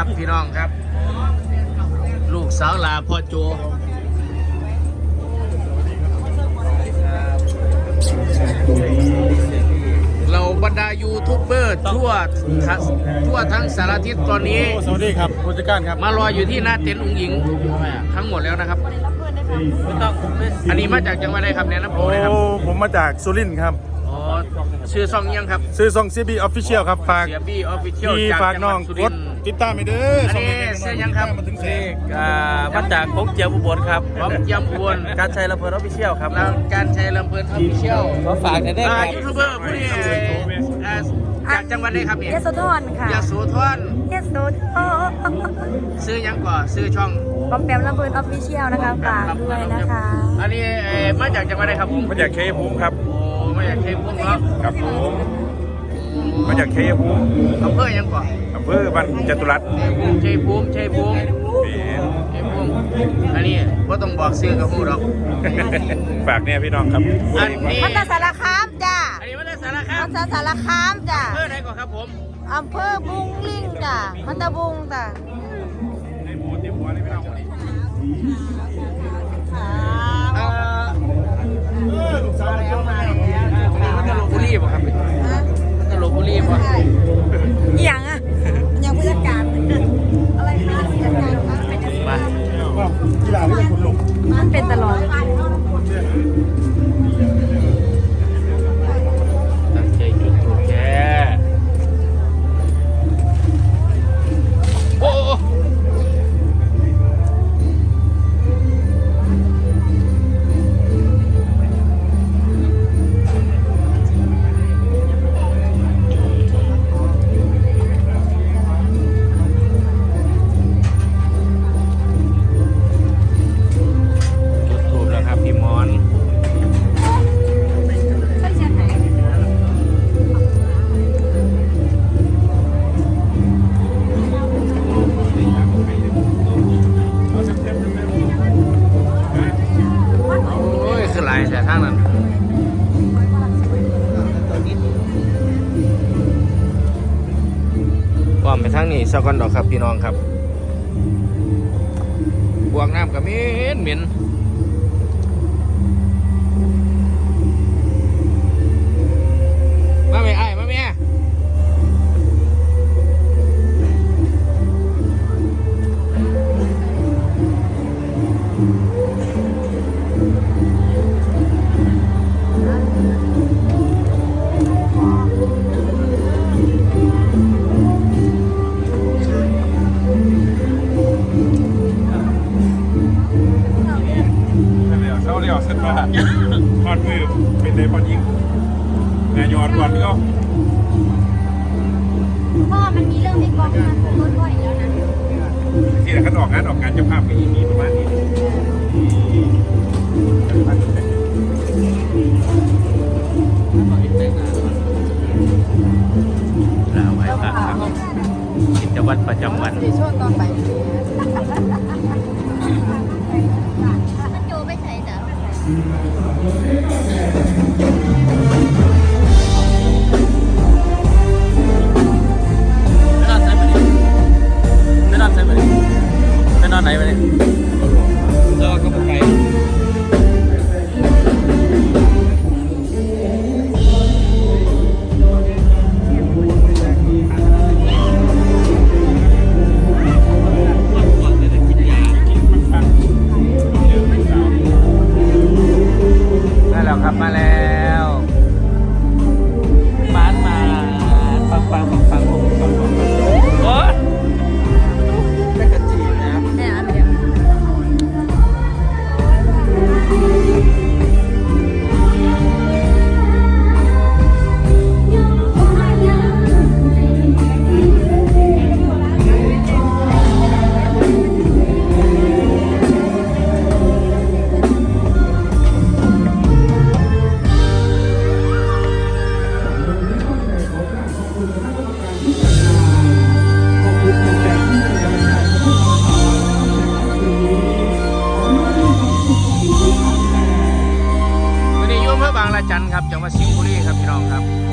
ครับพี่น้องครับ ลูกสาวลาพ่อโจเราบรรดายูทูบเบอร์ทั่วทั้งทั่วทั้งสารทิศตอนนี้ สวัสดีครับผู้จัดการครับ มารออยู่ที่หน้าเต็นท์อุ้งหญิง ทั้งหมดแล้วนะครับ อันนี้มาจากจังหวัดใดครับเนี่ยนะผมโอ้เลยครับ ผมมาจากสุรินทร์ครับอ๋อชื่อซองยังครับซื้อซองซีบีออฟฟิเชียลครับ ฝากเสียบี้ออฟฟิเชียลพี่จากฝากจังหน้วัอดงสุกริดนทร์ ติดตามไปเด้ออันนี้ช่องล็กๆเสื้อยังครับมาถึงแสนอ่ามาจากพกเจียวอุบลครับพร้อมยำอุบลการชัยระเบิดออฟฟิเชียลครับแล้วการใช้ลำเพลินออฟฟิเชียลขอฝากได้ได้อ่าครับยูทูบเบอร์ผู้นี้อ่าจากจังหวัดใดครับเนี่ยยโสธรค่ะยโสธรยโสธรซื้อยังก่อนซื้อช่องปอมแปมลำเพลินออฟฟิเชียลนะคะฝากด้วยนะคะ อันนี้เอ่อมาจากจังหวัดใดครับผมมาจากเคยภูมิครับโอ้มาจากเทพพุ่งเนาะครับผมมาจากเคยภูมิอำเภอยังก่อนอำเภอบ้านจตุรัสชัยภูมิชัยภูมิแหมชัยภูมิอันนี้ว่าต้องบอกซื้อกับผู้ดอก ฝากเนี่ยพี่น้องครับอันนี้มัตตสารคามจ้าอันนี้มาจากสารคามมัตตสารคามจ้าอำเภอไหนก่อนครับผมอำเภอบุงลิงจ้ามัตตบุงจ้าเอ่อมันจะลบบุรีป่ะครับมันจะลบบุรีป่ะอีหยังอะยัง นี้สักก่อนดอกครับพี่น้องครับบวกน้ำกับเหม็นเหม็นมาแม่ไอ้มาแม่ เศร้าเรียวเส้นว่าทอดมือเป็นในบอลยิงแม่ยอดก่อนพี่ก็พ่อมันมีเรื่องให้กองมันลดบ่อยแล้วนะที่ไหนขันออกงานออกงานเจ้าภาพก็อีมีประมาณนี้ลาไว้พระครับกิจวัตรประจำวันช่วงตอนไป ไจันทร์ครับจังหวัดสิงห์บุรีครับพี่น้องครับ